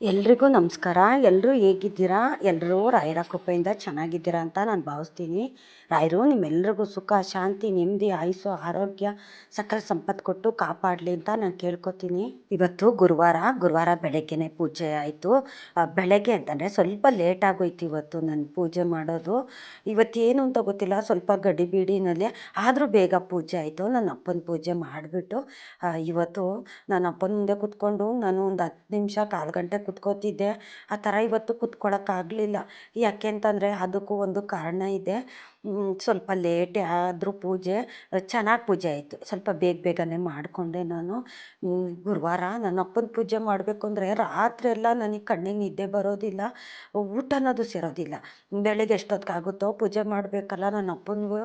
ಎಲ್ರಿಗೂ ನಮಸ್ಕಾರ. ಎಲ್ಲರೂ ಹೇಗಿದ್ದೀರಾ? ಎಲ್ಲರೂ ರಾಯರ ಕೃಪೆಯಿಂದ ಚೆನ್ನಾಗಿದ್ದೀರಾ ಅಂತ ನಾನು ಭಾವಿಸ್ತೀನಿ. ರಾಯರು, ನಿಮ್ಮೆಲ್ರಿಗೂ ಸುಖ, ಶಾಂತಿ, ನೆಮ್ಮದಿ, ಆಯಸ್ಸು, ಆರೋಗ್ಯ, ಸಕಲ ಸಂಪತ್ತು ಕೊಟ್ಟು ಕಾಪಾಡಲಿ ಅಂತ ನಾನು ಕೇಳ್ಕೊತೀನಿ. ಇವತ್ತು ಗುರುವಾರ ಗುರುವಾರ ಬೆಳಗ್ಗೆನೆ ಪೂಜೆ ಆಯಿತು. ಬೆಳಗ್ಗೆ ಅಂತಂದರೆ ಸ್ವಲ್ಪ ಲೇಟ್ ಆಗೋಯ್ತು ಇವತ್ತು ನಾನು ಪೂಜೆ ಮಾಡೋದು. ಇವತ್ತೇನು ಅಂತ ಗೊತ್ತಿಲ್ಲ, ಸ್ವಲ್ಪ ಗಡಿಬಿಡಿನಲ್ಲಿ, ಆದರೂ ಬೇಗ ಪೂಜೆ ಆಯಿತು. ನನ್ನ ಅಪ್ಪನ ಪೂಜೆ ಮಾಡಿಬಿಟ್ಟು ಇವತ್ತು ನನ್ನ ಅಪ್ಪನ ಮುಂದೆ ಕೂತ್ಕೊಂಡು ನಾನು ಒಂದು ಹತ್ತು ನಿಮಿಷ, ಕಾಲು ಗಂಟೆ ಕುತ್ಕೋತಿದ್ದೆ. ಆ ಥರ ಇವತ್ತು ಕುತ್ಕೊಳ್ಳೋಕ್ಕಾಗಲಿಲ್ಲ ಯಾಕೆ ಅಂತಂದರೆ ಅದಕ್ಕೂ ಒಂದು ಕಾರಣ ಇದೆ. ಸ್ವಲ್ಪ ಲೇಟೇ ಆದರೂ ಪೂಜೆ, ಚೆನ್ನಾಗಿ ಪೂಜೆ ಆಯಿತು. ಸ್ವಲ್ಪ ಬೇಗ ಬೇಗನೆ ಮಾಡಿಕೊಂಡೆ ನಾನು. ಗುರುವಾರ ನನ್ನ ಅಪ್ಪನ ಪೂಜೆ ಮಾಡಬೇಕು ಅಂದರೆ ರಾತ್ರಿ ಎಲ್ಲ ನನಗೆ ಕಣ್ಣಿಗೆ ನಿದ್ದೆ ಬರೋದಿಲ್ಲ, ಊಟ ಅನ್ನೋದು ಸೇರೋದಿಲ್ಲ. ಬೆಳಗ್ಗೆ ಎಷ್ಟೊತ್ತಿಗಾಗುತ್ತೋ ಪೂಜೆ ಮಾಡಬೇಕಲ್ಲ, ನನ್ನ ಅಪ್ಪನಿಗೂ,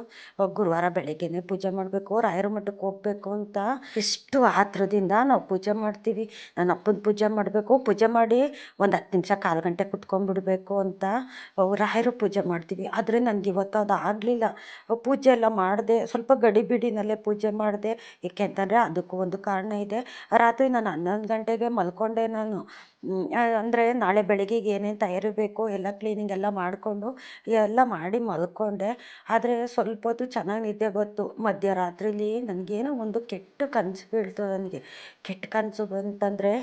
ಗುರುವಾರ ಬೆಳಗ್ಗೆನೇ ಪೂಜೆ ಮಾಡಬೇಕು, ರಾಯರ ಮಠಕ್ಕೆ ಹೋಗ್ಬೇಕು ಅಂತ ಎಷ್ಟು ಆತುರದಿಂದ ನಾವು ಪೂಜೆ ಮಾಡ್ತೀವಿ. ನನ್ನ ಅಪ್ಪನ ಪೂಜೆ ಮಾಡಬೇಕು, ಪೂಜೆ ಮಾಡಿ ಒಂದು ಹತ್ತು ನಿಮಿಷ, ಕಾಲು ಗಂಟೆ ಕುತ್ಕೊಂಡ್ಬಿಡ್ಬೇಕು ಅಂತ, ರಾಯರ ಪೂಜೆ ಮಾಡ್ತೀವಿ. ಆದರೆ ನನಗೆ ಇವತ್ತು ಅದು ಆಗಲಿಲ್ಲ. ಪೂಜೆ ಎಲ್ಲ ಮಾಡಿದೆ, ಸ್ವಲ್ಪ ಗಡಿಬಿಡಿಯಲ್ಲೇ ಪೂಜೆ ಮಾಡಿದೆ. ಏಕೆ ಅಂತಂದರೆ ಅದಕ್ಕೂ ಒಂದು ಕಾರಣ ಇದೆ. ರಾತ್ರಿ ನಾನು ಹನ್ನೊಂದು ಗಂಟೆಗೆ ಮಲ್ಕೊಂಡೆ ನಾನು. ಅಂದರೆ ನಾಳೆ ಬೆಳಗ್ಗೆಗೆ ಏನೇನು ತಯಾರಿ ಬೇಕು ಎಲ್ಲ ಕ್ಲೀನಿಂಗ್ ಎಲ್ಲ ಮಾಡಿಕೊಂಡು, ಎಲ್ಲ ಮಾಡಿ ಮಲ್ಕೊಂಡೆ. ಆದರೆ ಸ್ವಲ್ಪ ಹೊತ್ತು ಚೆನ್ನಾಗಿ ನಿದ್ದೆ ಬಂತು ಮಧ್ಯರಾತ್ರಿಲಿ ನನಗೇನೋ ಒಂದು ಕೆಟ್ಟ ಕನಸು ಬೀಳ್ತು ನನಗೆ. ಕೆಟ್ಟ ಕನಸು ಬಂತಂದರೆ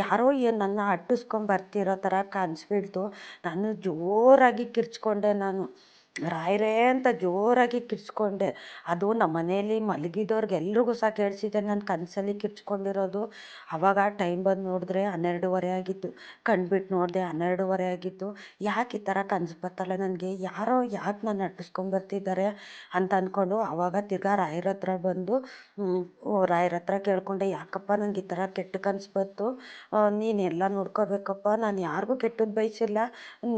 ಯಾರೋ ಏನು ನನ್ನ ಅಟ್ಟಿಸ್ಕೊಂಡು ಬರ್ತಿರೋ ಥರ ಕನಸು ಬೀಳ್ತು. ನಾನು ಜೋರಾಗಿ ಕಿರ್ಚ್ಕೊಂಡೆ ನಾನು. ರಾಯರೇ ಅಂತ ಜೋರಾಗಿ ಕಿರ್ಚ್ಕೊಂಡೆ. ಅದು ನಮ್ಮ ಮನೇಲಿ ಮಲಗಿದವ್ರಿಗೆ ಎಲ್ರಿಗೂ ಸಹ ಕೇಳಿಸಿದೆ ನನ್ನ ಕನಸಲ್ಲಿ ಕಿರ್ಚ್ಕೊಂಡಿರೋದು ಆವಾಗ ಟೈಮ್ ಬಂದು ನೋಡಿದ್ರೆ ಹನ್ನೆರಡುವರೆ ಆಗಿತ್ತು. ಕಣ್ಬಿಟ್ಟು ನೋಡಿದೆ ಹನ್ನೆರಡುವರೆ ಆಗಿತ್ತು. ಯಾಕೆ ಈ ಥರ ಕನಸು ಬರ್ತಲ್ಲ ನನಗೆ? ಯಾರೋ ಯಾಕೆ ನನ್ನ ಬರ್ತಿದ್ದಾರೆ ಅಂತ ಅಂದ್ಕೊಂಡು ಆವಾಗ ತಿರ್ಗಾ ರಾಯರ ಹತ್ರ ಬಂದು ರಾಯರ ಹತ್ರ ಕೇಳಿಕೊಂಡೆ. ಯಾಕಪ್ಪ ನನಗೆ ಈ ಥರ ಕೆಟ್ಟ ಕನಸು ಬಂತು? ನೀನು ಎಲ್ಲ ನೋಡ್ಕೋಬೇಕಪ್ಪ. ನಾನು ಯಾರಿಗೂ ಕೆಟ್ಟದ್ದು ಬಯಸಿಲ್ಲ.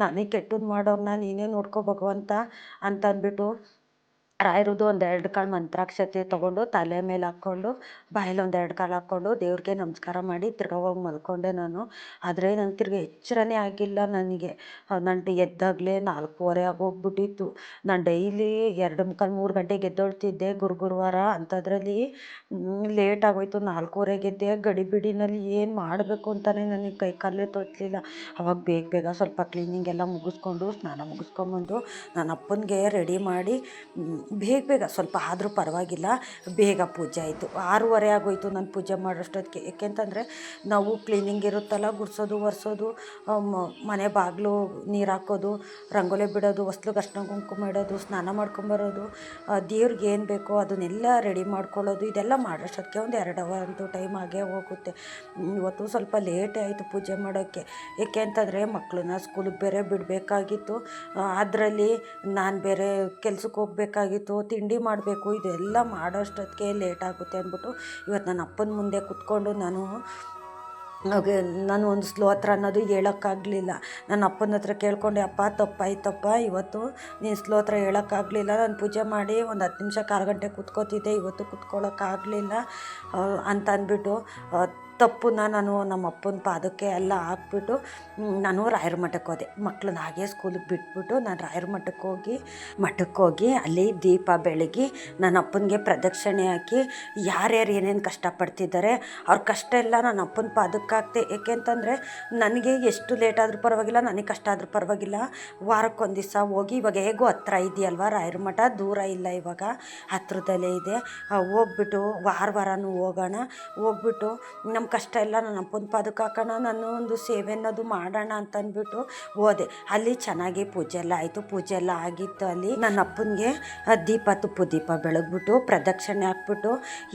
ನನಗೆ ಕೆಟ್ಟದ್ದು ಮಾಡೋರನ್ನ ನೀನೇ ನೋಡ್ಕೋ ಭಗವಂತ. ಅಂತ ಅಂದ್ಬಿಟ್ಟು ರಾಯರದು ಒಂದು ಎರಡು ಕಾಳು ಮಂತ್ರಾಕ್ಷತೆ ತಗೊಂಡು ತಲೆ ಮೇಲೆ ಹಾಕ್ಕೊಂಡು ಬಾಯಲ್ಲಿ ಒಂದು ಎರಡು ಕಾಲು ಹಾಕ್ಕೊಂಡು ದೇವ್ರಿಗೆ ನಮಸ್ಕಾರ ಮಾಡಿ ತಿರ್ಗಾ ಹೋಗಿ ಮಲ್ಕೊಂಡೆ ನಾನು. ಆದರೆ ನಂಗೆ ತಿರ್ಗಿ ಎಚ್ಚರನೇ ಆಗಿಲ್ಲ ನನಗೆ. ನಾನು ಎದ್ದಾಗಲೇ ನಾಲ್ಕೂವರೆ ಆಗೋಗ್ಬಿಟ್ಟಿತ್ತು. ನಾನು ಡೈಲಿ ಎರಡು ಮುಕ್ಕಾಲು ಮೂರು ಗಂಟೆಗೆ ಎದ್ದೊಳ್ತಿದ್ದೆ ಗುರು ಗುರುವಾರ. ಅಂಥದ್ರಲ್ಲಿ ಲೇಟ್ ಆಗೋಯ್ತು. ನಾಲ್ಕೂವರೆಗೆ ಎದ್ದೆ ಗಡಿಬಿಡಿನಲ್ಲಿ ಏನು ಮಾಡಬೇಕು ಅಂತಲೇ ನನಗೆ ಕೈ ಕಾಲೇ ತೋರಿಸಲಿಲ್ಲ ಅವಾಗ ಬೇಗ ಬೇಗ ಸ್ವಲ್ಪ ಕ್ಲೀನಿಂಗ್ ಎಲ್ಲ ಮುಗಿಸ್ಕೊಂಡು, ಸ್ನಾನ ಮುಗಿಸ್ಕೊಂಬಂದು ನನ್ನ ಅಪ್ಪನಿಗೆ ರೆಡಿ ಮಾಡಿ ಬೇಗ ಬೇಗ ಸ್ವಲ್ಪ ಆದರೂ ಪರವಾಗಿಲ್ಲ, ಬೇಗ ಪೂಜೆ ಆಯಿತು. ಆರೂವರೆ ಆಗೋಯಿತು ನಾನು ಪೂಜೆ ಮಾಡೋಷ್ಟೊತ್ತಿಗೆ. ಏಕೆಂತಂದರೆ ನಾವು ಕ್ಲೀನಿಂಗ್ ಇರುತ್ತಲ್ಲ, ಗುಡಿಸೋದು, ಒರೆಸೋದು ಮನೆ ಬಾಗಿಲು ನೀರು ಹಾಕೋದು, ರಂಗೋಲಿ ಬಿಡೋದು, ಹೊಸ್ಲು ಅರ್ಶಿನ ಕುಂಕುಮ ಇಡೋದು, ಸ್ನಾನ ಮಾಡ್ಕೊಂಬರೋದು ದೇವ್ರಿಗೆ ಏನು ಬೇಕೋ ಅದನ್ನೆಲ್ಲ ರೆಡಿ ಮಾಡ್ಕೊಳ್ಳೋದು, ಇದೆಲ್ಲ ಮಾಡೋಷ್ಟೊತ್ತಿಗೆ ಒಂದು ಎರಡು ಅವರ್ ಅಂತೂ ಟೈಮ್ ಆಗೇ ಹೋಗುತ್ತೆ. ಇವತ್ತು ಸ್ವಲ್ಪ ಲೇಟೇ ಆಯಿತು ಪೂಜೆ ಮಾಡೋಕ್ಕೆ. ಏಕೆ ಅಂತಂದರೆ ಮಕ್ಕಳನ್ನ ಸ್ಕೂಲಿಗೆ ಬೇರೆ ಬಿಡಬೇಕಾಗಿತ್ತು. ಅದರಲ್ಲಿ ನಾನು ಬೇರೆ ಕೆಲ್ಸಕ್ಕೆ ಹೋಗ್ಬೇಕಾಗಿತ್ತು ತಿಂಡಿ ಮಾಡಬೇಕು, ಇದೆಲ್ಲ ಮಾಡೋಷ್ಟೊತ್ತಿಗೆ ಲೇಟ್ ಆಗುತ್ತೆ ಅಂದ್ಬಿಟ್ಟು ಇವತ್ತು ನನ್ನ ಅಪ್ಪನ ಮುಂದೆ ಕುತ್ಕೊಂಡು ನಾನು ನಾನು ಒಂದು ಹತ್ರ ಅನ್ನೋದು ಹೇಳೋಕ್ಕಾಗಲಿಲ್ಲ. ನನ್ನ ಅಪ್ಪನ ಹತ್ರ ಕೇಳ್ಕೊಂಡೆ, ಅಪ್ಪ, ತಪ್ಪಾಯ್ತಪ್ಪ, ಇವತ್ತು ನೀನು ಹತ್ರ ಹೇಳೋಕ್ಕಾಗಲಿಲ್ಲ, ನಾನು ಪೂಜೆ ಮಾಡಿ ಒಂದು ಹತ್ತು ನಿಮಿಷ ಕಾಲು ಗಂಟೆ ಕುತ್ಕೋತಿದ್ದೆ, ಇವತ್ತು ಕುತ್ಕೊಳ್ಳೋಕ್ಕಾಗಲಿಲ್ಲ ಅಂತ ಅಂದ್ಬಿಟ್ಟು ತಪ್ಪನ್ನ ನಾನು ನಮ್ಮ ಅಪ್ಪನ ಪಾದಕ್ಕೆ ಎಲ್ಲ ಹಾಕ್ಬಿಟ್ಟು ನಾನು ರಾಯರ ಮಠಕ್ಕೆ ಹೋದೆ. ಮಕ್ಳನ್ನ ಹಾಗೆ ಸ್ಕೂಲಿಗೆ ಬಿಟ್ಬಿಟ್ಟು ನಾನು ರಾಯರ ಮಠಕ್ಕೆ ಹೋಗಿ ಮಠಕ್ಕೆ ಹೋಗಿ ಅಲ್ಲಿ ದೀಪ ಬೆಳಗಿ ನನ್ನ ಅಪ್ಪನಿಗೆ ಪ್ರದಕ್ಷಿಣೆ ಹಾಕಿ, ಯಾರ್ಯಾರು ಏನೇನು ಕಷ್ಟಪಡ್ತಿದ್ದಾರೆ, ಅವ್ರ ಕಷ್ಟ ಎಲ್ಲ ನನ್ನ ಅಪ್ಪನ ಪಾದಕ್ಕೆ ಹಾಕ್ತೆ ಏಕೆಂತಂದರೆ ನನಗೆ ಎಷ್ಟು ಲೇಟ್ ಆದರೂ ಪರವಾಗಿಲ್ಲ, ನನಗೆ ಕಷ್ಟ ಆದರೂ ಪರವಾಗಿಲ್ಲ. ವಾರಕ್ಕೊಂದು ದಿವಸ ಹೋಗಿ ಇವಾಗ ಹೇಗೋ ಹತ್ರ ಇದೆಯಲ್ವ ರಾಯರ ಮಠ, ದೂರ ಇಲ್ಲ ಇವಾಗ, ಹತ್ರದಲ್ಲೇ ಇದೆ. ಹೋಗ್ಬಿಟ್ಟು ವಾರ ವಾರನೂ ಹೋಗೋಣ. ಹೋಗ್ಬಿಟ್ಟು ನಮ್ಮ ಕಷ್ಟ ಎಲ್ಲ ನನ್ನ ಅಪ್ಪನ ಪಾದಕ್ಕೆ ಹಾಕೋಣ ನಾನು ಒಂದು ಸೇವೆ ಅನ್ನೋದು ಮಾಡೋಣ ಅಂತ ಅಂದ್ಬಿಟ್ಟು ಹೋದೆ. ಅಲ್ಲಿ ಚೆನ್ನಾಗಿ ಪೂಜೆ ಎಲ್ಲ ಆಯಿತು. ಪೂಜೆ ಎಲ್ಲ ಆಗಿತ್ತು ಅಲ್ಲಿ. ನನ್ನ ಅಪ್ಪನಿಗೆ ದೀಪ ತುಪ್ಪು, ದೀಪ ಬೆಳಗ್ಬಿಟ್ಟು ಪ್ರದಕ್ಷಿಣೆ ಹಾಕ್ಬಿಟ್ಟು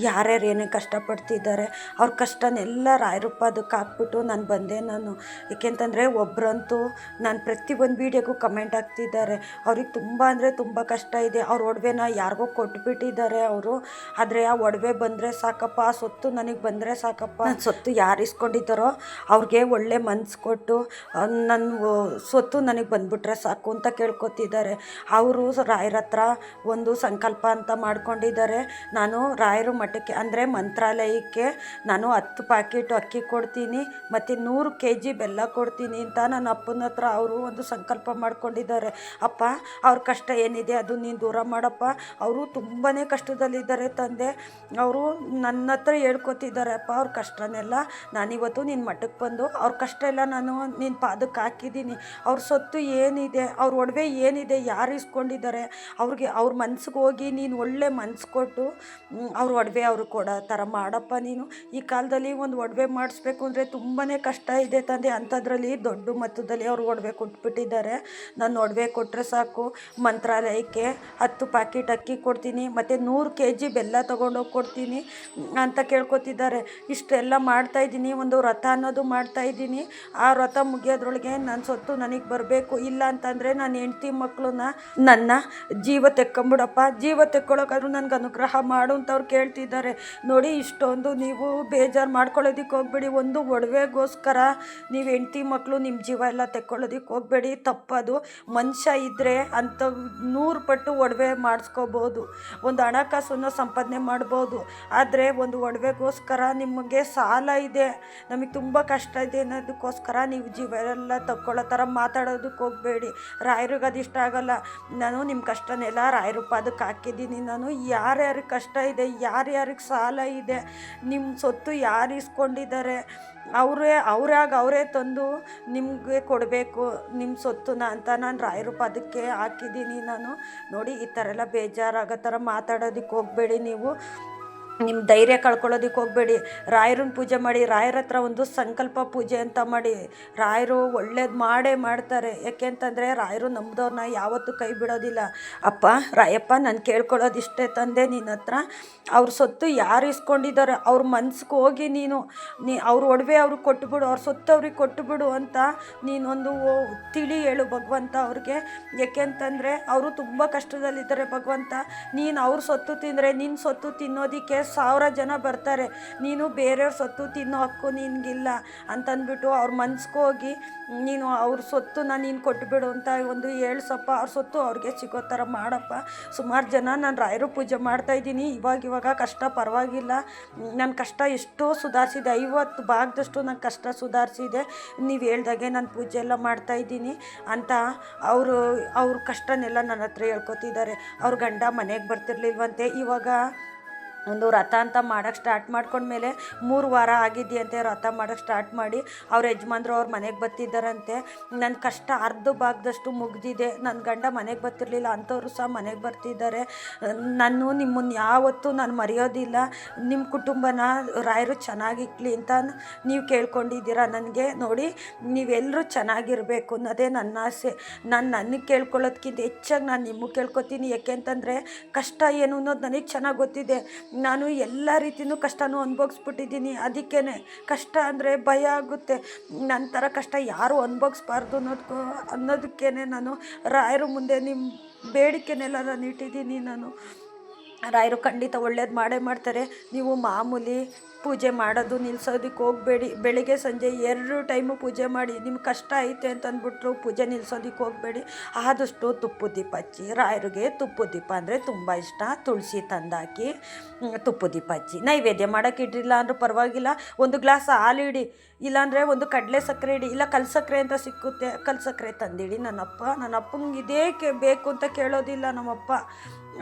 ಯಾರ್ಯಾರು ಏನೇ ಕಷ್ಟಪಡ್ತಿದ್ದಾರೆ, ಅವ್ರ ಕಷ್ಟನೆಲ್ಲ ರಾಯರ ಪಾದಕ್ಕೆ ಹಾಕ್ಬಿಟ್ಟು ನಾನು ಬಂದೆ ನಾನು. ಏಕೆಂತಂದರೆ ಒಬ್ಬರಂತೂ ನಾನು ಪ್ರತಿ ಒಂದು ವೀಡಿಯೋಗೂ ಕಮೆಂಟ್ ಹಾಕ್ತಿದ್ದಾರೆ. ಅವ್ರಿಗೆ ತುಂಬ ಅಂದರೆ ತುಂಬ ಕಷ್ಟ ಇದೆ. ಅವ್ರ ಒಡವೆನ ಯಾರಿಗೋ ಕೊಟ್ಬಿಟ್ಟಿದ್ದಾರೆ ಅವರು. ಆದರೆ ಆ ಒಡವೆ ಬಂದರೆ ಸಾಕಪ್ಪ, ಆ ಸೊತ್ತು ನನಗೆ ಬಂದರೆ ಸಾಕಪ್ಪ. ಸೊತ್ತು ಯಾರು ಇಸ್ಕೊಂಡಿದ್ದಾರೋ ಅವ್ರಿಗೆ ಒಳ್ಳೆ ಮನ್ಸು ಕೊಟ್ಟು ನನ್ನ ಸೊತ್ತು ನನಗೆ ಬಂದುಬಿಟ್ರೆ ಸಾಕು ಅಂತ ಕೇಳ್ಕೊತಿದ್ದಾರೆ. ಅವರು ರಾಯರ ಹತ್ರ ಒಂದು ಸಂಕಲ್ಪ ಅಂತ ಮಾಡ್ಕೊಂಡಿದ್ದಾರೆ. ನಾನು ರಾಯರ ಮಠಕ್ಕೆ, ಅಂದರೆ ಮಂತ್ರಾಲಯಕ್ಕೆ ನಾನು ಹತ್ತು ಪ್ಯಾಕೆಟ್ ಅಕ್ಕಿ ಕೊಡ್ತೀನಿ, ಮತ್ತು ನೂರು ಕೆ ಜಿ ಬೆಲ್ಲ ಕೊಡ್ತೀನಿ ಅಂತ ನನ್ನ ಅಪ್ಪನ ಹತ್ರ ಅವರು ಒಂದು ಸಂಕಲ್ಪ ಮಾಡ್ಕೊಂಡಿದ್ದಾರೆ. ಅಪ್ಪ, ಅವ್ರ ಕಷ್ಟ ಏನಿದೆ ಅದು ನೀನು ದೂರ ಮಾಡಪ್ಪ. ಅವರು ತುಂಬಾ ಕಷ್ಟದಲ್ಲಿದ್ದಾರೆ ತಂದೆ. ಅವರು ನನ್ನ ಹತ್ರ ಹೇಳ್ಕೊತಿದ್ದಾರೆ, ಅಪ್ಪ, ಅವ್ರ ಕಷ್ಟನ ಕಷ್ಟನೆಲ್ಲ ನಾನಿವತ್ತು ನಿನ್ನ ಮಠಕ್ಕೆ ಬಂದು ಅವ್ರ ಕಷ್ಟ ಎಲ್ಲ ನಾನು ನಿನ್ನ ಪಾದಕ್ಕೆ ಹಾಕಿದ್ದೀನಿ. ಅವ್ರ ಸೊತ್ತು ಏನಿದೆ, ಅವ್ರ ಒಡವೆ ಏನಿದೆ ಯಾರು ಇಸ್ಕೊಂಡಿದ್ದಾರೆ, ಅವ್ರಿಗೆ ಅವ್ರ ಮನ್ಸಿಗೆ ಹೋಗಿ ನೀನು ಒಳ್ಳೆ ಮನ್ಸು ಕೊಟ್ಟು ಅವ್ರ ಒಡವೆ ಅವ್ರು ಕೊಡೋ ಥರ ಮಾಡಪ್ಪ ನೀನು. ಈ ಕಾಲದಲ್ಲಿ ಒಂದು ಒಡವೆ ಮಾಡಿಸ್ಬೇಕು ಅಂದರೆ ತುಂಬಾ ಕಷ್ಟ ಇದೆ ತಂದೆ. ಅಂಥದ್ರಲ್ಲಿ ದೊಡ್ಡ ಮೊತ್ತದಲ್ಲಿ ಅವ್ರು ಒಡವೆ ಕೊಟ್ಬಿಟ್ಟಿದ್ದಾರೆ. ನಾನು ಒಡವೆ ಕೊಟ್ಟರೆ ಸಾಕು. ಮಂತ್ರಾಲಯಕ್ಕೆ ಹತ್ತು ಪ್ಯಾಕೆಟ್ ಅಕ್ಕಿ ಕೊಡ್ತೀನಿ, ಮತ್ತು ನೂರು ಕೆ ಜಿ ಬೆಲ್ಲ ತೊಗೊಂಡೋಗಿ ಕೊಡ್ತೀನಿ ಅಂತ ಕೇಳ್ಕೊತಿದ್ದಾರೆ. ಇಷ್ಟೆಲ್ಲ ಮಾಡ್ತಾಯಿದ್ದೀನಿ ಒಂದು ವ್ರತ ಅನ್ನೋದು ಮಾಡ್ತಾಯಿದ್ದೀನಿ ಆ ವ್ರತ ಮುಗಿಯೋದ್ರೊಳಗೆ ನನ್ನ ಸೊತ್ತು ನನಗೆ ಬರಬೇಕು. ಇಲ್ಲ ಅಂತಂದರೆ ನನ್ನ ಹೆಂಡ್ತಿ ಮಕ್ಕಳನ್ನ ನನ್ನ ಜೀವ ತೆಕ್ಕೊಂಬಿಡಪ್ಪ. ಜೀವ ತೆಕ್ಕೊಳ್ಳೋಕ್ಕಾದ್ರೂ ನನಗೆ ಅನುಗ್ರಹ ಮಾಡು ಅಂತ ಅವ್ರು ಕೇಳ್ತಿದ್ದಾರೆ. ನೋಡಿ, ಇಷ್ಟೊಂದು ನೀವು ಬೇಜಾರು ಮಾಡ್ಕೊಳ್ಳೋದಕ್ಕೆ ಹೋಗ್ಬೇಡಿ. ಒಂದು ಒಡವೆಗೋಸ್ಕರ ನೀವು ಹೆಂಡ್ತಿ ಮಕ್ಕಳು ನಿಮ್ಮ ಜೀವ ಎಲ್ಲ ತೆಕ್ಕೊಳ್ಳೋದಕ್ಕೆ ಹೋಗಬೇಡಿ. ತಪ್ಪದು. ಮನುಷ್ಯ ಇದ್ದರೆ ಅಂತ ನೂರು ಪಟ್ಟು ಒಡವೆ ಮಾಡಿಸ್ಕೋಬೋದು. ಒಂದು ಹಣಕಾಸನ್ನು ಸಂಪಾದನೆ ಮಾಡ್ಬೋದು. ಆದರೆ ಒಂದು ಒಡವೆಗೋಸ್ಕರ ನಿಮಗೆ ಸಾಲ ಇದೆ. ನಮಗೆ ತುಂಬ ಕಷ್ಟ ಇದೆ ಅನ್ನೋದಕ್ಕೋಸ್ಕರ ನೀವು ಜೀವ ಎಲ್ಲ ತಕ್ಕೊಳ್ಳೋ ಥರ ಮಾತಾಡೋದಕ್ಕೆ ಹೋಗಬೇಡಿ. ರಾಯರಿಗೆ ಇಷ್ಟ ಆಗಲ್ಲ. ನಾನು ನಿಮ್ಮ ಕಷ್ಟನೆಲ್ಲ ರಾಯರು ಪಾದಕ್ಕೆ ಹಾಕಿದ್ದೀನಿ. ನಾನು ಯಾರ್ಯಾರಿಗೆ ಕಷ್ಟ ಇದೆ ಯಾರ್ಯಾರಿಗೆ ಸಾಲ ಇದೆ ನಿಮ್ಮ ಸೊತ್ತು ಯಾರು ಇಸ್ಕೊಂಡಿದ್ದಾರೆ, ಅವರೇ ಅವ್ರಾಗ ಅವರೇ ತಂದು ನಿಮಗೆ ಕೊಡಬೇಕು. ನಿಮ್ಮ ಸೊತ್ತುನ ಅಂತ ನಾನು ರಾಯರು ಪಾದಕ್ಕೆ ಹಾಕಿದ್ದೀನಿ. ನಾನು ನೋಡಿ ಈ ಥರ ಎಲ್ಲ ಬೇಜಾರಾಗೋ ಥರ ಮಾತಾಡೋದಕ್ಕೆ ಹೋಗಬೇಡಿ ನೀವು. ನಿಮ್ಮ ಧೈರ್ಯ ಕಳ್ಕೊಳ್ಳೋದಕ್ಕೆ ಹೋಗಬೇಡಿ. ರಾಯರನ್ನ ಪೂಜೆ ಮಾಡಿ, ರಾಯರ ಹತ್ರ ಒಂದು ಸಂಕಲ್ಪ ಪೂಜೆ ಅಂತ ಮಾಡಿ. ರಾಯರು ಒಳ್ಳೇದು ಮಾಡೇ ಮಾಡ್ತಾರೆ. ಯಾಕೆ ಅಂತಂದರೆ ರಾಯರು ನಮ್ಮದವ್ರನ್ನ ಯಾವತ್ತೂ ಕೈ ಬಿಡೋದಿಲ್ಲ. ಅಪ್ಪ, ರಾಯಪ್ಪ, ನಾನು ಕೇಳ್ಕೊಳ್ಳೋದು ಇಷ್ಟೇ ತಂದೆ ನಿನ್ನ ಹತ್ರ. ಅವ್ರ ಸೊತ್ತು ಯಾರು ಇಸ್ಕೊಂಡಿದ್ದಾರೆ? ಅವ್ರ ಮನ್ಸಿಗೆ ಹೋಗಿ ನೀನು. ನೀ, ಅವ್ರ ಒಡವೆ ಅವ್ರಿಗೆ ಕೊಟ್ಟುಬಿಡು ಅವ್ರ ಸೊತ್ತು ಅವ್ರಿಗೆ ಕೊಟ್ಟುಬಿಡು ಅಂತ ನೀನೊಂದು ತಿಳಿ ಹೇಳು ಭಗವಂತ ಅವ್ರಿಗೆ. ಯಾಕೆಂತಂದರೆ ಅವರು ತುಂಬ ಕಷ್ಟದಲ್ಲಿದ್ದಾರೆ ಭಗವಂತ. ನೀನು ಅವ್ರ ಸೊತ್ತು ತಿಂದರೆ ನಿನ್ನ ಸೊತ್ತು ತಿನ್ನೋದಕ್ಕೆ ಸಾವಿರ ಜನ ಬರ್ತಾರೆ. ನೀನು ಬೇರೆಯವ್ರ ಸೊತ್ತು ತಿನ್ನೋ ಹಕ್ಕು ನಿನಗಿಲ್ಲ ಅಂತಂದ್ಬಿಟ್ಟು ಅವ್ರ ಮನ್ಸ್ಗೋಗಿ ನೀನು ಅವ್ರ ಸೊತ್ತುನ ನೀನು ಕೊಟ್ಬಿಡು ಅಂತ ಒಂದು ಹೇಳ್ಸಪ್ಪ ಅವ್ರ ಸೊತ್ತು ಅವ್ರಿಗೆ ಸಿಗೋ ಥರ ಮಾಡಪ್ಪ. ಸುಮಾರು ಜನ ನಾನು ರಾಯರು ಪೂಜೆ ಮಾಡ್ತಾಯಿದ್ದೀನಿ ಇವಾಗ ಇವಾಗ ಕಷ್ಟ ಪರವಾಗಿಲ್ಲ. ನನ್ನ ಕಷ್ಟ ಎಷ್ಟೋ ಸುಧಾರಿಸಿದೆ. ಐವತ್ತು ಭಾಗದಷ್ಟು ನನ್ನ ಕಷ್ಟ ಸುಧಾರಿಸಿದೆ. ನೀವು ಹೇಳ್ದಾಗೆ ನಾನು ಪೂಜೆ ಎಲ್ಲ ಮಾಡ್ತಾಯಿದ್ದೀನಿ ಅಂತ ಅವರು, ಅವ್ರ ಕಷ್ಟನೆಲ್ಲ ನನ್ನ ಹತ್ರ ಹೇಳ್ಕೊತಿದ್ದಾರೆ. ಅವ್ರ ಗಂಡ ಮನೆಗೆ ಬರ್ತಿರ್ಲಿಲ್ವಂತೆ. ಇವಾಗ ಒಂದು ರಥ ಅಂತ ಮಾಡೋಕ್ಕೆ ಸ್ಟಾರ್ಟ್ ಮಾಡ್ಕೊಂಡ್ಮೇಲೆ ಮೂರು ವಾರ ಆಗಿದೆಯಂತೆ ರಥ ಮಾಡೋಕ್ಕೆ ಸ್ಟಾರ್ಟ್ ಮಾಡಿ ಅವ್ರ ಯಜಮಾನ್ರು ಅವ್ರ ಮನೆಗೆ ಬರ್ತಿದ್ದಾರಂತೆ. ನನ್ನ ಕಷ್ಟ ಅರ್ಧ ಭಾಗದಷ್ಟು ಮುಗಿದಿದೆ. ನನ್ನ ಗಂಡ ಮನೆಗೆ ಬರ್ತಿರ್ಲಿಲ್ಲ, ಅಂಥವ್ರು ಸಹ ಮನೆಗೆ ಬರ್ತಿದ್ದಾರೆ. ನಾನು ನಿಮ್ಮನ್ನು ಯಾವತ್ತೂ ನಾನು ಮರೆಯೋದಿಲ್ಲ. ನಿಮ್ಮ ಕುಟುಂಬನ ರಾಯರು ಚೆನ್ನಾಗಿಕ್ಲಿ ಅಂತ ನೀವು ಕೇಳ್ಕೊಂಡಿದ್ದೀರಾ ನನಗೆ? ನೋಡಿ ನೀವೆಲ್ಲರೂ ಚೆನ್ನಾಗಿರಬೇಕು ಅನ್ನೋದೇ ನನ್ನ ಆಸೆ. ನಾನು ನನಗೆ ಕೇಳ್ಕೊಳ್ಳೋದ್ಕಿಂತ ಹೆಚ್ಚಾಗಿ ನಾನು ನಿಮಗೆ ಕೇಳ್ಕೊತೀನಿ. ಯಾಕೆಂತಂದರೆ ಕಷ್ಟ ಏನು ಅನ್ನೋದು ನನಗೆ ಚೆನ್ನಾಗಿ ಗೊತ್ತಿದೆ. ನಾನು ಎಲ್ಲ ರೀತಿಯೂ ಕಷ್ಟನೂ ಅನುಭವಿಸ್ಬಿಟ್ಟಿದ್ದೀನಿ. ಅದಕ್ಕೇ ಕಷ್ಟ ಅಂದರೆ ಭಯ ಆಗುತ್ತೆ. ನನ್ನ ಥರ ಕಷ್ಟ ಯಾರೂ ಅನುಭವಿಸ್ಬಾರ್ದು ಅನ್ನೋದಕ್ಕೂ ಅನ್ನೋದಕ್ಕೇ ನಾನು ರಾಯರು ಮುಂದೆ ನಿಮ್ಮ ಬೇಡಿಕೆನೆಲ್ಲ ನಾನು ಇಟ್ಟಿದ್ದೀನಿ ನಾನು. ರಾಯರು ಖಂಡಿತ ಒಳ್ಳೇದು ಮಾಡೇ ಮಾಡ್ತಾರೆ. ನೀವು ಮಾಮೂಲಿ ಪೂಜೆ ಮಾಡೋದು, ನಿಲ್ಸೋದಕ್ಕೆ ಹೋಗಬೇಡಿ. ಬೆಳಿಗ್ಗೆ ಸಂಜೆ ಎರಡು ಟೈಮು ಪೂಜೆ ಮಾಡಿ ನಿಮ್ಗೆ ಕಷ್ಟ ಐತೆ ಅಂತ ಅಂದ್ಬಿಟ್ರು ಪೂಜೆ ನಿಲ್ಸೋದಕ್ಕೆ ಹೋಗಬೇಡಿ. ಆದಷ್ಟು ತುಪ್ಪದ ದೀಪ ಹಚ್ಚಿ, ರಾಯರಿಗೆ ತುಪ್ಪದ ದೀಪ ಅಂದರೆ ತುಂಬ ಇಷ್ಟ. ತುಳಸಿ ತಂದಾಕಿ ತುಪ್ಪು ದೀಪ ಹಚ್ಚಿ. ನೈವೇದ್ಯ ಮಾಡೋಕೆ ಇಡ್ರಿಲ್ಲ ಅಂದರೂ ಪರವಾಗಿಲ್ಲ. ಒಂದು ಗ್ಲಾಸ್ ಹಾಲು ಇಡಿ, ಇಲ್ಲಾಂದರೆ ಒಂದು ಕಡಲೆ ಸಕ್ಕರೆ ಇಡಿ, ಇಲ್ಲ ಕಲ್ ಸಕ್ಕರೆ ಅಂತ ಸಿಕ್ಕುತ್ತೆ ಕಲ್ ಸಕ್ಕರೆ ತಂದಿಡಿ ನನ್ನಪ್ಪ. ನನ್ನ ಅಪ್ಪಂಗೆ ಇದೇ ಕೆ, ಬೇಕು ಅಂತ ಕೇಳೋದಿಲ್ಲ ನಮ್ಮಪ್ಪ.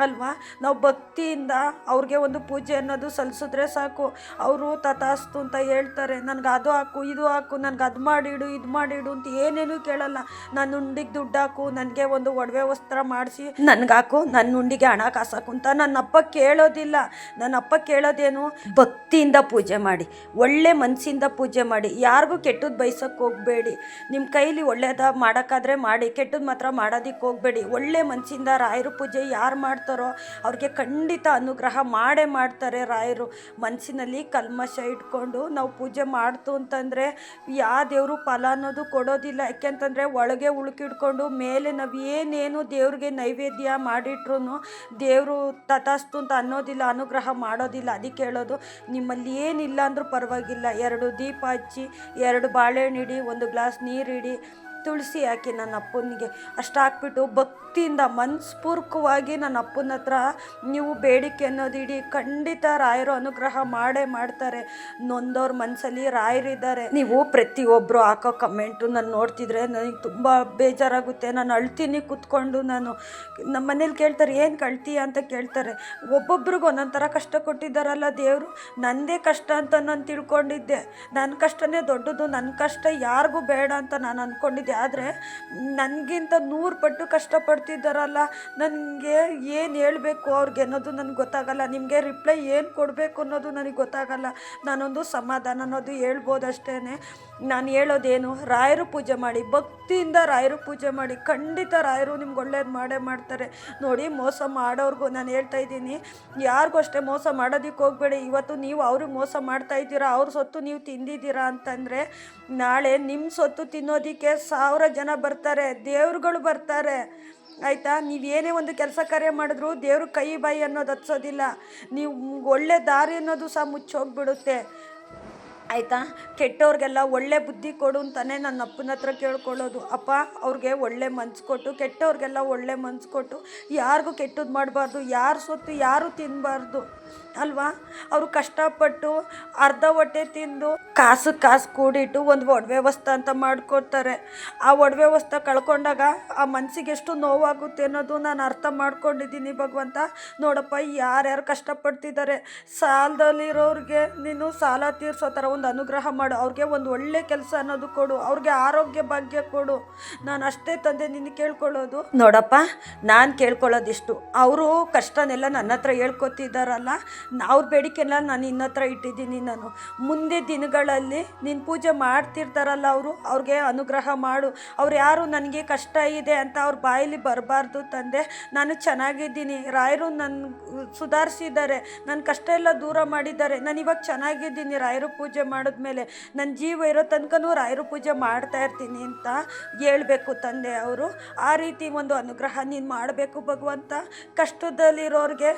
ಅಲ್ವಾ? ನಾವು ಭಕ್ತಿಯಿಂದ ಅವ್ರಿಗೆ ಒಂದು ಪೂಜೆ ಅನ್ನೋದು ಸಲ್ಲಿಸಿದ್ರೆ ಸಾಕು. ಅವರು ತಥಾಸ್ತು ಅಂತ ಹೇಳ್ತಾರೆ, ನನಗೆ ಅದು ಹಾಕು, ಇದು ಹಾಕು, ನನಗೆ ಅದು ಮಾಡಿಡು, ಇದು ಮಾಡಿಡು ಅಂತ ಏನೇನು ಕೇಳಲ್ಲ. ನನ್ನ ಉಂಡಿಗೆ ದುಡ್ಡು ಹಾಕು, ನನಗೆ ಒಂದು ಒಡವೆ ವಸ್ತ್ರ ಮಾಡಿಸಿ, ನನಗೆ ಹಾಕು ನನ್ನ ಉಂಡಿಗೆ ಹಣ ಕಾಸಾಕು ಅಂತ ನನ್ನ ಅಪ್ಪ ಕೇಳೋದಿಲ್ಲ. ನನ್ನ ಅಪ್ಪ ಕೇಳೋದೇನು? ಭಕ್ತಿಯಿಂದ ಪೂಜೆ ಮಾಡಿ, ಒಳ್ಳೆ ಮನಸ್ಸಿಂದ ಪೂಜೆ ಮಾಡಿ. ಯಾರಿಗೂ ಕೆಟ್ಟದ್ದು ಬಯಸೋಕ್ಕೆ ಹೋಗಬೇಡಿ. ನಿಮ್ಮ ಕೈಲಿ ಒಳ್ಳೇದ ಮಾಡೋಕ್ಕಾದ್ರೆ ಮಾಡಿ ಕೆಟ್ಟದ್ದು ಮಾತ್ರ ಮಾಡೋದಕ್ಕೆ ಹೋಗಬೇಡಿ. ಒಳ್ಳೆ ಮನಸ್ಸಿಂದ ರಾಯರು ಪೂಜೆ ಯಾರು ಮಾಡ್ತಾರೋ ಅವ್ರಿಗೆ ಖಂಡಿತ ಅನುಗ್ರಹ ಮಾಡೇ ಮಾಡ್ತಾರೆ ರಾಯರು. ಮನಸ್ಸಿನಲ್ಲಿ ಕಲ್ಮಶ ಇಟ್ಕೊಂಡು ನಾವು ಪೂಜೆ ಮಾಡ್ತು ಅಂತಂದರೆ ಯಾವ ದೇವರು ಫಲ ಅನ್ನೋದು ಕೊಡೋದಿಲ್ಲ. ಯಾಕೆಂತಂದರೆ ಒಳಗೆ ಉಳುಕಿಡ್ಕೊಂಡು ಮೇಲೆ ನಾವು ಏನೇನು ದೇವ್ರಿಗೆ ನೈವೇದ್ಯ ಮಾಡಿಟ್ರು ದೇವರು ತಥಾಸ್ತು ಅಂತ ಅನ್ನೋದಿಲ್ಲ, ಅನುಗ್ರಹ ಮಾಡೋದಿಲ್ಲ. ಅದಕ್ಕೆ ಹೇಳೋದು, ನಿಮ್ಮಲ್ಲಿ ಏನಿಲ್ಲ ಅಂದರೂ ಪರವಾಗಿಲ್ಲ. ಎರಡು ದೀಪ ಹಚ್ಚಿ, ಎರಡು ಬಾಳೆಹಣ್ಣು ಇಡಿ, ಒಂದು ಗ್ಲಾಸ್ ನೀರಿಡಿ ತುಳಸಿ ಹಾಕಿ ನನ್ನ ಅಪ್ಪನಿಗೆ ಅಷ್ಟು ಹಾಕ್ಬಿಟ್ಟು ಭಕ್ತಿಯಿಂದ ಮನಸ್ಪೂರ್ವಕವಾಗಿ ನನ್ನ ಅಪ್ಪನ ಹತ್ರ ನೀವು ಬೇಡಿಕೆ ಅನ್ನೋದು ಇಡಿ ಖಂಡಿತ ರಾಯರು ಅನುಗ್ರಹ ಮಾಡೇ ಮಾಡ್ತಾರೆ. ನೊಂದವ್ರ ಮನಸ್ಸಲ್ಲಿ ರಾಯರಿದ್ದಾರೆ. ನೀವು ಪ್ರತಿಯೊಬ್ಬರು ಹಾಕೋ ಕಮೆಂಟು ನಾನು ನೋಡ್ತಿದ್ರೆ ನನಗೆ ತುಂಬ ಬೇಜಾರಾಗುತ್ತೆ. ನಾನು ಅಳ್ತೀನಿ ಕೂತ್ಕೊಂಡು ನಾನು. ನಮ್ಮ ಮನೇಲಿ ಕೇಳ್ತಾರೆ, ಏನು ಕಳ್ತೀಯ? ಅಂತ ಕೇಳ್ತಾರೆ. ಒಬ್ಬೊಬ್ರಿಗೂ ಒಂದೊಂದು ಥರ ಕಷ್ಟ ಕೊಟ್ಟಿದ್ದಾರಲ್ಲ ದೇವರು. ನನ್ನದೇ ಕಷ್ಟ ಅಂತ ನಾನು ತಿಳ್ಕೊಂಡಿದ್ದೆ. ನನ್ನ ಕಷ್ಟನೇ ದೊಡ್ಡದು ನನ್ನ ಕಷ್ಟ ಯಾರಿಗೂ ಬೇಡ ಅಂತ ನಾನು ಅಂದ್ಕೊಂಡಿದ್ದೆ ಆದರೆ ನನಗಿಂತ ನೂರು ಪಟ್ಟು ಕಷ್ಟಪಡ್ತಿದ್ದಾರಲ್ಲ ನನಗೆ ಏನು ಹೇಳಬೇಕು ಅವ್ರಿಗೆ ಅನ್ನೋದು ನನಗೆ ಗೊತ್ತಾಗಲ್ಲ. ನಿಮಗೆ ರಿಪ್ಲೈ ಏನು ಕೊಡಬೇಕು ಅನ್ನೋದು ನನಗೆ ಗೊತ್ತಾಗಲ್ಲ. ನಾನೊಂದು ಸಮಾಧಾನ ಅನ್ನೋದು ಹೇಳ್ಬೋದಷ್ಟೇ ನಾನು ಹೇಳೋದೇನು, ರಾಯರು ಪೂಜೆ ಮಾಡಿ, ಭಕ್ತಿಯಿಂದ ರಾಯರು ಪೂಜೆ ಮಾಡಿ, ಖಂಡಿತ ರಾಯರು ನಿಮ್ಗೆ ಒಳ್ಳೇದು ಮಾಡೇ ಮಾಡ್ತಾರೆ. ನೋಡಿ, ಮೋಸ ಮಾಡೋರ್ಗೂ ನಾನು ಹೇಳ್ತಾ ಇದ್ದೀನಿ, ಯಾರಿಗೂ ಅಷ್ಟೇ ಮೋಸ ಮಾಡೋದಕ್ಕೆ ಹೋಗಬೇಡಿ. ಇವತ್ತು ನೀವು ಅವ್ರಿಗೆ ಮೋಸ ಮಾಡ್ತಾ ಇದ್ದೀರಾ, ಅವ್ರ ಸೊತ್ತು ನೀವು ತಿಂದಿದ್ದೀರಾ ಅಂತಂದರೆ, ನಾಳೆ ನಿಮ್ಮ ಸೊತ್ತು ತಿನ್ನೋದಕ್ಕೆ ಸಾವಿರ ಜನ ಬರ್ತಾರೆ, ದೇವ್ರುಗಳು ಬರ್ತಾರೆ. ಆಯಿತಾ? ಏನೇ ಒಂದು ಕೆಲಸ ಕಾರ್ಯ ಮಾಡಿದ್ರು ದೇವ್ರ ಕೈ ಬಾಯಿ ಅನ್ನೋದು ಹತ್ಸೋದಿಲ್ಲ. ನೀವು ಒಳ್ಳೆ ದಾರಿ ಅನ್ನೋದು ಸಹ ಮುಚ್ಚೋಗ್ಬಿಡುತ್ತೆ. ಆಯಿತಾ? ಕೆಟ್ಟವ್ರಿಗೆಲ್ಲ ಒಳ್ಳೆ ಬುದ್ಧಿ ಕೊಡು ಅಂತಾನೆ ನನ್ನ ಅಪ್ಪನ ಹತ್ರ ಕೇಳ್ಕೊಳ್ಳೋದು. ಅಪ್ಪ, ಅವ್ರಿಗೆ ಒಳ್ಳೆ ಮನ್ಸು ಕೊಟ್ಟು, ಕೆಟ್ಟವ್ರಿಗೆಲ್ಲ ಒಳ್ಳೆ ಮನ್ಸು ಕೊಟ್ಟು, ಯಾರಿಗೂ ಕೆಟ್ಟದ್ದು ಮಾಡಬಾರ್ದು, ಯಾರು ಸೊತ್ತು ಯಾರು ತಿನ್ನಬಾರ್ದು ಅಲ್ವಾ? ಅವರು ಕಷ್ಟಪಟ್ಟು ಅರ್ಧ ಹೊಟ್ಟೆ ತಿಂದು ಕಾಸು ಕಾಸು ಕೂಡಿಟ್ಟು ಒಂದು ಒಡವೆ ವಸ್ತು ಅಂತ ಮಾಡ್ಕೊಡ್ತಾರೆ. ಆ ಒಡವೆ ವಸ್ತು ಕಳ್ಕೊಂಡಾಗ ಆ ಮನಸ್ಸಿಗೆ ಎಷ್ಟು ನೋವಾಗುತ್ತೆ ಅನ್ನೋದು ನಾನು ಅರ್ಥ ಮಾಡ್ಕೊಂಡಿದ್ದೀನಿ ಭಗವಂತ. ನೋಡಪ್ಪ, ಯಾರ್ಯಾರು ಕಷ್ಟಪಡ್ತಿದ್ದಾರೆ, ಸಾಲದಲ್ಲಿರೋರಿಗೆ ನೀನು ಸಾಲ ತೀರಿಸೋ ಥರ ಒಂದು ಅನುಗ್ರಹ ಮಾಡು. ಅವ್ರಿಗೆ ಒಂದು ಒಳ್ಳೆ ಕೆಲಸ ಅನ್ನೋದು ಕೊಡು. ಅವ್ರಿಗೆ ಆರೋಗ್ಯ ಭಾಗ್ಯ ಕೊಡು. ನಾನು ಅಷ್ಟೇ ತಂದೆ ನಿನ್ನ ಕೇಳ್ಕೊಳ್ಳೋದು. ನೋಡಪ್ಪ, ನಾನು ಕೇಳ್ಕೊಳ್ಳೋದಿಷ್ಟು. ಅವರು ಕಷ್ಟನೆಲ್ಲ ನನ್ನ ಹತ್ರ ಹೇಳ್ಕೊತಿದ್ದಾರಲ್ಲ ಅವ್ರ ಬೇಡಿಕೆಲ್ಲ ನಾನು ನಿನ್ನ ಇಟ್ಟಿದ್ದೀನಿ ನಾನು. ಮುಂದೆ ದಿನಗಳಲ್ಲಿ ನಿನ್ನ ಪೂಜೆ ಮಾಡ್ತಿರ್ತಾರಲ್ಲ ಅವರು, ಅವ್ರಿಗೆ ಅನುಗ್ರಹ ಮಾಡು. ಅವ್ರು ಯಾರು ನನಗೆ ಕಷ್ಟ ಇದೆ ಅಂತ ಅವ್ರ ಬಾಯಲ್ಲಿ ಬರಬಾರ್ದು ತಂದೆ. ನಾನು ಚೆನ್ನಾಗಿದ್ದೀನಿ. ರಾಯರು ನನ್ನ ಸುಧಾರಿಸಿದ್ದಾರೆ. ನನ್ನ ಕಷ್ಟ ಎಲ್ಲ ದೂರ ಮಾಡಿದ್ದಾರೆ. ನಾನು ಇವಾಗ ಚೆನ್ನಾಗಿದ್ದೀನಿ. ರಾಯರು ಪೂಜೆ ಮಾಡಿದ್ಮೇಲೆ ನನ್ನ ಜೀವ ಇರೋ ತನಕನೂ ರಾಯರು ಪೂಜೆ ಮಾಡ್ತಾ ಇರ್ತೀನಿ ಅಂತ ಹೇಳಬೇಕು ತಂದೆ ಅವರು. ಆ ರೀತಿ ಒಂದು ಅನುಗ್ರಹ ನೀನು ಮಾಡಬೇಕು ಭಗವಂತ. ಕಷ್ಟದಲ್ಲಿರೋರಿಗೆ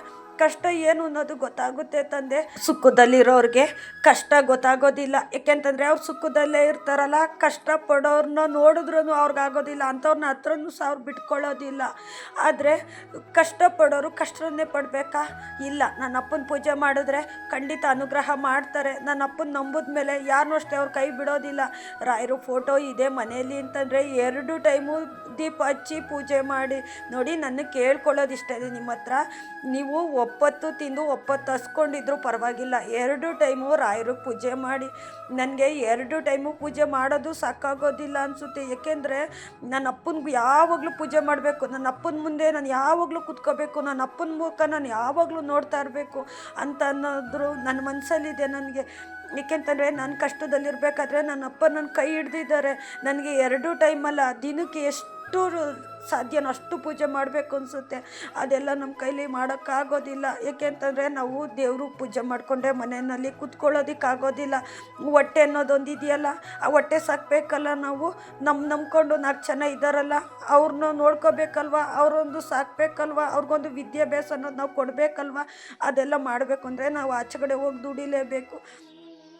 ಕಷ್ಟ ಏನು ಅನ್ನೋದು ಗೊತ್ತಾಗುತ್ತೆ ತಂದೆ. ಸುಖದಲ್ಲಿರೋರಿಗೆ ಕಷ್ಟ ಗೊತ್ತಾಗೋದಿಲ್ಲ. ಯಾಕೆಂತಂದರೆ ಅವ್ರು ಸುಖದಲ್ಲೇ ಇರ್ತಾರಲ್ಲ, ಕಷ್ಟ ಪಡೋರ್ನ ನೋಡಿದ್ರೂ ಅವ್ರಿಗಾಗೋದಿಲ್ಲ ಅಂಥವ್ರನ್ನ ಹತ್ರನೂ ಸಹ ಅವ್ರು ಬಿಟ್ಕೊಳ್ಳೋದಿಲ್ಲ. ಆದರೆ ಕಷ್ಟಪಡೋರು ಕಷ್ಟನೇ ಪಡಬೇಕಾ? ಇಲ್ಲ. ನನ್ನ ಅಪ್ಪನ ಪೂಜೆ ಮಾಡಿದ್ರೆ ಖಂಡಿತ ಅನುಗ್ರಹ ಮಾಡ್ತಾರೆ. ನನ್ನ ಅಪ್ಪನ ನಂಬಿದ ಮೇಲೆ ಯಾರನ್ನೂ ಅಷ್ಟೇ ಅವ್ರ ಕೈ ಬಿಡೋದಿಲ್ಲ. ರಾಯರು ಫೋಟೋ ಇದೆ ಮನೆಯಲ್ಲಿ ಅಂತಂದರೆ ಎರಡು ಟೈಮು ದೀಪ ಹಚ್ಚಿ ಪೂಜೆ ಮಾಡಿ. ನೋಡಿ, ನನ್ನ ಕೇಳ್ಕೊಳ್ಳೋದಿಷ್ಟೇ. ನಿಮ್ಮ ಹತ್ರ ನೀವು ಒಪ್ಪತ್ತು ತಿಂದು ಒಪ್ಪತ್ತು ಹಸ್ಕೊಂಡಿದ್ರು, ಪರವಾಗಿಲ್ಲ. ಎರಡು ಟೈಮು ರಾಯರು ಪೂಜೆ ಮಾಡಿ, ನನಗೆ ಎರಡು ಟೈಮು ಪೂಜೆ ಮಾಡೋದು ಸಾಕಾಗೋದಿಲ್ಲ ಅನಿಸುತ್ತೆ. ಏಕೆಂದರೆ ನನ್ನ ಅಪ್ಪನಿಗೆ ಯಾವಾಗಲೂ ಪೂಜೆ ಮಾಡಬೇಕು. ನನ್ನ ಅಪ್ಪನ ಮುಂದೆ ನಾನು ಯಾವಾಗಲೂ ಕೂತ್ಕೋಬೇಕು. ನನ್ನ ಅಪ್ಪನ ಮುಖ ನಾನು ಯಾವಾಗಲೂ ನೋಡ್ತಾ ಇರಬೇಕು ಅಂತ ಅನ್ನೋದ್ರು ನನ್ನ ಮನಸ್ಸಲ್ಲಿದೆ ನನಗೆ. ಏಕೆಂತಂದರೆ ನಾನು ಕಷ್ಟದಲ್ಲಿರಬೇಕಾದ್ರೆ ನನ್ನ ಅಪ್ಪ ನನ್ನ ಕೈ ಹಿಡ್ದಿದ್ದಾರೆ. ನನಗೆ ಎರಡು ಟೈಮಲ್ಲ, ದಿನಕ್ಕೆ ಎಷ್ಟು ಸಾಧ್ಯನೋ ಅಷ್ಟು ಪೂಜೆ ಮಾಡಬೇಕು ಅನಿಸುತ್ತೆ. ಅದೆಲ್ಲ ನಮ್ಮ ಕೈಲಿ ಮಾಡೋಕ್ಕಾಗೋದಿಲ್ಲ. ಏಕೆಂತಂದರೆ ನಾವು ದೇವರು ಪೂಜೆ ಮಾಡಿಕೊಂಡ್ರೆ ಮನೆಯಲ್ಲಿ ಕೂತ್ಕೊಳ್ಳೋದಕ್ಕಾಗೋದಿಲ್ಲ. ಹೊಟ್ಟೆ ಅನ್ನೋದೊಂದು ಇದೆಯಲ್ಲ ಆ ಹೊಟ್ಟೆ ಸಾಕಬೇಕಲ್ಲ ನಾವು. ನಮ್ಮ ನಂಬ್ಕೊಂಡು ನಾಲ್ಕು ಜನ ಇದ್ದಾರಲ್ಲ ಅವ್ರನ್ನ ನೋಡ್ಕೋಬೇಕಲ್ವ? ಅವರೊಂದು ಸಾಕಬೇಕಲ್ವ? ಅವ್ರಿಗೊಂದು ವಿದ್ಯಾಭ್ಯಾಸ ಅನ್ನೋದು ನಾವು ಕೊಡಬೇಕಲ್ವ? ಅದೆಲ್ಲ ಮಾಡಬೇಕು ಅಂದರೆ ನಾವು ಆಚೆಗಡೆ ಹೋಗಿ ದುಡಿಲೇಬೇಕು.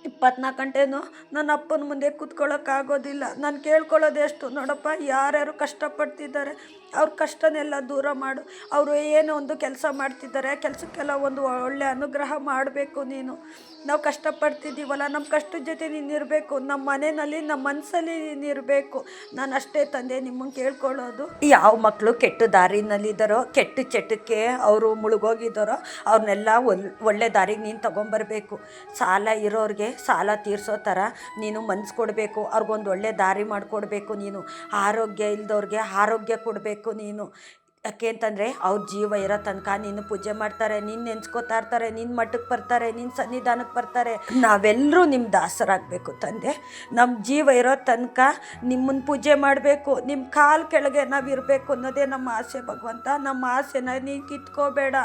ಇಪ್ಪತ್ನಾಲ್ಕು ಗಂಟೆನೂ ನನ್ನ ಅಪ್ಪನ ಮುಂದೆ ಕೂತ್ಕೊಳ್ಳೋಕ್ಕಾಗೋದಿಲ್ಲ ನಾನು ಕೇಳ್ಕೊಳ್ಳೋದೆಷ್ಟು ನೋಡಪ್ಪ ಯಾರ್ಯಾರು ಕಷ್ಟಪಡ್ತಿದ್ದಾರೆ? ಅವ್ರ ಕಷ್ಟನೆಲ್ಲ ದೂರ ಮಾಡು. ಅವರು ಏನೋ ಒಂದು ಕೆಲಸ ಮಾಡ್ತಿದ್ದಾರೆ, ಕೆಲಸಕ್ಕೆಲ್ಲ ಒಂದು ಒಳ್ಳೆ ಅನುಗ್ರಹ ಮಾಡಬೇಕು ನೀನು. ನಾವು ಕಷ್ಟಪಡ್ತಿದ್ದೀವಲ್ಲ ನಮ್ಮ ಕಷ್ಟದ ಜೊತೆ ನೀನು ಇರಬೇಕು ನಮ್ಮ ಮನೆಯಲ್ಲಿ ನಮ್ಮ ಮನಸ್ಸಲ್ಲಿ ನೀನು ಇರಬೇಕು ನಾನು ಅಷ್ಟೇ ತಂದೆ ನಿಮ್ಮನ್ನು ಕೇಳ್ಕೊಳ್ಳೋದು. ಯಾವ ಮಕ್ಕಳು ಕೆಟ್ಟ ದಾರಿನಲ್ಲಿದ್ದಾರೋ ಕೆಟ್ಟ ಚಟಕ್ಕೆ ಅವರು ಮುಳುಗೋಗಿದ್ದಾರೋ ಅವ್ರನ್ನೆಲ್ಲ ಒಲ್, ಒಳ್ಳೆ ದಾರಿಗೆ ನೀನು ತೊಗೊಂಬರ್ಬೇಕು. ಸಾಲ ಇರೋರಿಗೆ ಸಾಲ ತೀರಿಸೋ ಥರ ನೀನು ಮನ್ಸು ಕೊಡಬೇಕು. ಅವ್ರಿಗೊಂದು ಒಳ್ಳೆ ದಾರಿ ಮಾಡಿಕೊಡ್ಬೇಕು ನೀನು. ಆರೋಗ್ಯ ಇಲ್ದವ್ರಿಗೆ ಆರೋಗ್ಯ ಕೊಡಬೇಕು. ನೀನು. ಯಾಕೆ ಅಂತಂದರೆ ಅವ್ರ ಜೀವ ಇರೋ ತನಕ ನೀನು ಪೂಜೆ ಮಾಡ್ತಾರೆ ನಿನ್ನ ನೆನ್ಸ್ಕೋತಾ ಇರ್ತಾರೆ ನಿನ್ನ ಮಠಕ್ಕೆ ಬರ್ತಾರೆ ನಿನ್ನ ಸನ್ನಿಧಾನಕ್ಕೆ ಬರ್ತಾರೆ. ನಾವೆಲ್ಲರೂ ನಿಮ್ಮ ದಾಸರಾಗಬೇಕು ತಂದೆ. ನಮ್ಮ ಜೀವ ಇರೋ ತನಕ ನಿಮ್ಮನ್ನು ಪೂಜೆ ಮಾಡಬೇಕು ನಿಮ್ಮ ಕಾಲು ಕೆಳಗೆ ನಾವು ಇರಬೇಕು ಅನ್ನೋದೇ ನಮ್ಮ ಆಸೆ ಭಗವಂತ. ನಮ್ಮ ಆಸೆನ ನೀನು ಕಿತ್ಕೋಬೇಡ.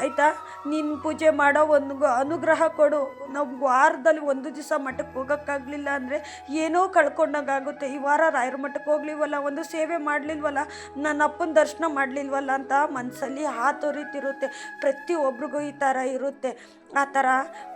ಆಯಿತಾ, ನೀನು ಪೂಜೆ ಮಾಡೋ ಒಂದು ಅನುಗ್ರಹ ಕೊಡು. ನಾವು ವಾರದಲ್ಲಿ ಒಂದು ದಿವಸ ಮಠಕ್ಕೆ ಹೋಗೋಕ್ಕಾಗಲಿಲ್ಲ ಅಂದರೆ ಏನೋ ಕಳ್ಕೊಂಡಾಗುತ್ತೆ ಈ ವಾರ ರಾಯರ ಮಠಕ್ಕೆ ಹೋಗ್ಲಿಲ್ವಲ್ಲ ಒಂದು ಸೇವೆ ಮಾಡಲಿಲ್ವಲ್ಲ, ನನ್ನ ಅಪ್ಪನ ದರ್ಶನ ಮಾಡಲಿಲ್ವಲ್ಲ ಅಂತ ಮನಸ್ಸಲ್ಲಿ ಹಾತೊರಿತಿರುತ್ತೆ ಪ್ರತಿಯೊಬ್ರಿಗೂ ಈ ಥರ ಇರುತ್ತೆ. ಆ ಥರ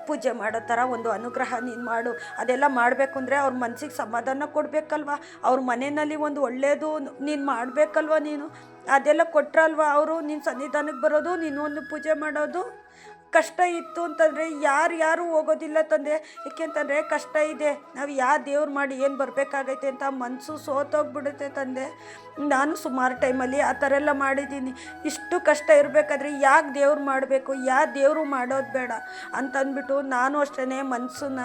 ಪೂಜೆ ಮಾಡೋ ಥರ ಒಂದು ಅನುಗ್ರಹ ನೀನು ಮಾಡು. ಅದೆಲ್ಲ ಮಾಡಬೇಕು ಅಂದರೆ ಅವ್ರ ಮನಸ್ಸಿಗೆ ಸಮಾಧಾನ ಕೊಡಬೇಕಲ್ವ? ಅವ್ರ ಮನೆಯಲ್ಲಿ ಒಂದು ಒಳ್ಳೆಯದು ನೀನು ಮಾಡಬೇಕಲ್ವ ನೀನು? ಅದೆಲ್ಲ ಕೊಟ್ರಲ್ವ ಅವರು? ನಿನ್ನ ಸನ್ನಿಧಾನಕ್ಕೆ ಬರೋದು, ನೀನು ಒಂದು ಪೂಜೆ ಮಾಡೋದು? ಕಷ್ಟ ಇತ್ತು ಅಂತಂದರೆ ಯಾರು ಯಾರು ಹೋಗೋದಿಲ್ಲ ತಂದೆ. ಏಕೆಂತಂದರೆ ಕಷ್ಟ ಇದೆ. ನಾವು ಯಾವ ದೇವ್ರು ಮಾಡಿ ಏನು ಬರಬೇಕಾಗೈತೆ ಅಂತ ಮನಸ್ಸು ಸೋತೋಗ್ಬಿಡುತ್ತೆ ತಂದೆ. ನಾನು ಸುಮಾರು ಟೈಮಲ್ಲಿ ಆ ಥರ ಎಲ್ಲ ಮಾಡಿದ್ದೀನಿ. ಇಷ್ಟು ಕಷ್ಟ ಇರಬೇಕಾದ್ರೆ ಯಾಕೆ ದೇವ್ರು ಮಾಡಬೇಕು? ಯಾವ ದೇವರು ಮಾಡೋದು ಬೇಡ ಅಂತಂದ್ಬಿಟ್ಟು ನಾನು ಅಷ್ಟೇ ಮನಸ್ಸನ್ನ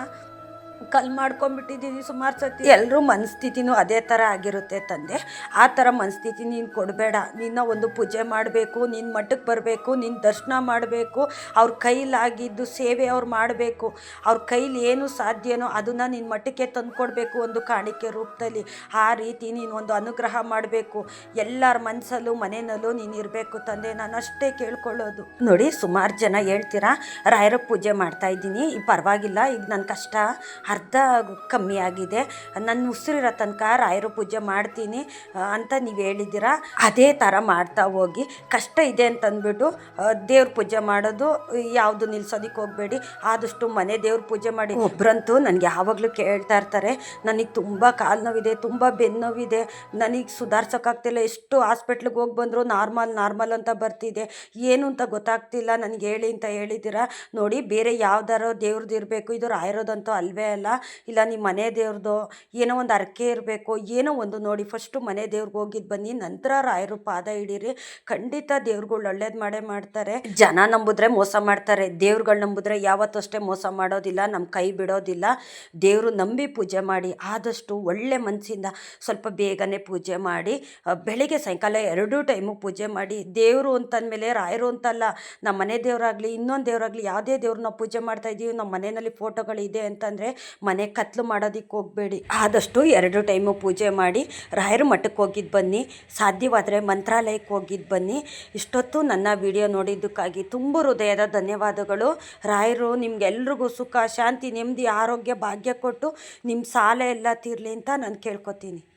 ಕಲ್ ಮಾಡ್ಕೊಂಡ್ಬಿಟ್ಟಿದ್ದೀನಿ ಸುಮಾರು ಸತಿ. ಎಲ್ಲರೂ ಮನಸ್ಥಿತಿನೂ ಅದೇ ಥರ ಆಗಿರುತ್ತೆ ತಂದೆ. ಆ ಥರ ಮನಸ್ಥಿತಿ ನೀನು ಕೊಡಬೇಡ. ನಿನ್ನ ಒಂದು ಪೂಜೆ ಮಾಡಬೇಕು ನಿನ್ನ ಮಠಕ್ಕೆ ಬರಬೇಕು ನಿನ್ನ ದರ್ಶನ ಮಾಡಬೇಕು, ಅವ್ರ ಕೈಲಾಗಿದ್ದು ಸೇವೆ ಅವ್ರು ಮಾಡಬೇಕು. ಅವ್ರ ಕೈಲಿ ಏನು ಸಾಧ್ಯನೋ ಅದನ್ನು ನಿನ್ನ ಮಠಕ್ಕೆ ತಂದುಕೊಡ್ಬೇಕು ಒಂದು ಕಾಣಿಕೆ ರೂಪದಲ್ಲಿ. ಆ ರೀತಿ ನೀನು ಒಂದು ಅನುಗ್ರಹ ಮಾಡಬೇಕು. ಎಲ್ಲರ ಮನಸ್ಸಲ್ಲೂ ಮನೆಯಲ್ಲೂ ನೀನು ಇರಬೇಕು ತಂದೆ. ನಾನು ಅಷ್ಟೇ ಕೇಳ್ಕೊಳ್ಳೋದು. ನೋಡಿ ಸುಮಾರು ಜನ ಹೇಳ್ತೀರಾ, ರಾಯರ ಪೂಜೆ ಮಾಡ್ತಾ ಇದ್ದೀನಿ. ಈಗ ಪರವಾಗಿಲ್ಲ, ಈಗ ನನ್ನ ಕಷ್ಟ. ಅರ್ಧ ಕಮ್ಮಿ ಆಗಿದೆ. ನನ್ನ ಉಸಿರಿರೋ ತನಕ ರಾಯರು ಪೂಜೆ ಮಾಡ್ತೀನಿ ಅಂತ ನೀವು ಹೇಳಿದ್ದೀರಾ? ಅದೇ ಥರ ಮಾಡ್ತಾ ಹೋಗಿ. ಕಷ್ಟ ಇದೆ ಅಂತಂದ್ಬಿಟ್ಟು ದೇವ್ರ ಪೂಜೆ ಮಾಡೋದು ಯಾವುದು ನಿಲ್ಸೋದಕ್ಕೆ ಹೋಗಬೇಡಿ. ಆದಷ್ಟು ಮನೆ ದೇವ್ರ ಪೂಜೆ ಮಾಡಿ. ಒಬ್ಬರಂತೂ ನನಗೆ ಯಾವಾಗಲೂ ಕೇಳ್ತಾ ಇರ್ತಾರೆ, ನನಗೆ ತುಂಬ ಕಾಲು ನೋವಿದೆ, ತುಂಬ ಬೆನ್ನು ನೋವಿದೆ, ನನಗೆ ಸುಧಾರ್ಸೋಕ್ಕಾಗ್ತಿಲ್ಲ ಎಷ್ಟು ಹಾಸ್ಪಿಟ್ಲಿಗೆ ಹೋಗಿ ಬಂದರೂ ನಾರ್ಮಲ್ ನಾರ್ಮಲ್ ಅಂತ ಬರ್ತಿದೆ. ಏನು ಅಂತ ಗೊತ್ತಾಗ್ತಿಲ್ಲ, ನನಗೆ ಹೇಳಿ ಅಂತ ಹೇಳಿದ್ದೀರಾ? ನೋಡಿ, ಬೇರೆ ಯಾವ್ದಾರೋ ದೇವ್ರದ್ದು ಇರಬೇಕು, ಇದು ರಾಯರೋದಂತೂ ಅಲ್ವೇ ಇಲ್ಲ, ನಿಮ್ಮ ಮನೆ ದೇವ್ರದ್ದು ಏನೋ ಒಂದು ಅರ್ಕೆ ಇರಬೇಕು, ಏನೋ ಒಂದು ನೋಡಿ ಫಸ್ಟು ಮನೆ ದೇವ್ರಿಗೆ ಹೋಗಿದ್ದು ಬನ್ನಿ, ನಂತರ ರಾಯರು ಪಾದ ಹಿಡೀರಿ. ಖಂಡಿತ ದೇವ್ರುಗಳು ಒಳ್ಳೇದು ಮಾಡೇ ಮಾಡ್ತಾರೆ. ಜನ ನಂಬಿದ್ರೆ ಮೋಸ ಮಾಡ್ತಾರೆ. ದೇವ್ರುಗಳು ನಂಬಿದ್ರೆ ಯಾವತ್ತೂ ಅಷ್ಟೇ ಮೋಸ ಮಾಡೋದಿಲ್ಲ ನಮ್ಮ ಕೈ ಬಿಡೋದಿಲ್ಲ. ದೇವರು ನಂಬಿ ಪೂಜೆ ಮಾಡಿ, ಆದಷ್ಟು ಒಳ್ಳೆ ಮನಸ್ಸಿಂದ ಸ್ವಲ್ಪ ಬೇಗನೆ ಪೂಜೆ ಮಾಡಿ ಬೆಳಿಗ್ಗೆ ಸಾಯಂಕಾಲ ಎರಡೂ ಟೈಮು ಪೂಜೆ ಮಾಡಿ, ದೇವರು ಅಂತಂದಮೇಲೆ ರಾಯರು ಅಂತಲ್ಲ ನಮ್ಮ ಮನೆ ದೇವರಾಗಲಿ, ಇನ್ನೊಂದು ದೇವರಾಗಲಿ, ಯಾವುದೇ ದೇವ್ರು ನಾವು ಪೂಜೆ ಮಾಡ್ತಾ ಇದ್ದೀವಿ ನಮ್ಮ ಮನೆಯಲ್ಲಿ ಫೋಟೋಗಳಿದೆ ಅಂತಂದರೆ ಮನೆ ಕತ್ಲು ಮಾಡೋದಕ್ಕೆ ಹೋಗಬೇಡಿ. ಆದಷ್ಟು ಎರಡು ಟೈಮು ಪೂಜೆ ಮಾಡಿ ರಾಯರ ಮಠಕ್ಕೆ ಹೋಗಿದ್ದು ಬನ್ನಿ. ಸಾಧ್ಯವಾದರೆ ಮಂತ್ರಾಲಯಕ್ಕೆ ಹೋಗಿದ್ದು ಬನ್ನಿ. ಇಷ್ಟೊತ್ತು ನನ್ನ ವಿಡಿಯೋ ನೋಡಿದ್ದಕ್ಕಾಗಿ ತುಂಬ ಹೃದಯದ ಧನ್ಯವಾದಗಳು. ರಾಯರು ನಿಮ್ಗೆಲ್ರಿಗೂ ಸುಖ, ಶಾಂತಿ, ನೆಮ್ಮದಿ, ಆರೋಗ್ಯ, ಭಾಗ್ಯ ಕೊಟ್ಟು ನಿಮ್ಮ ಸಾಲ ಎಲ್ಲ ತೀರಲಿ ಅಂತ ನಾನು ಕೇಳ್ಕೊತೀನಿ.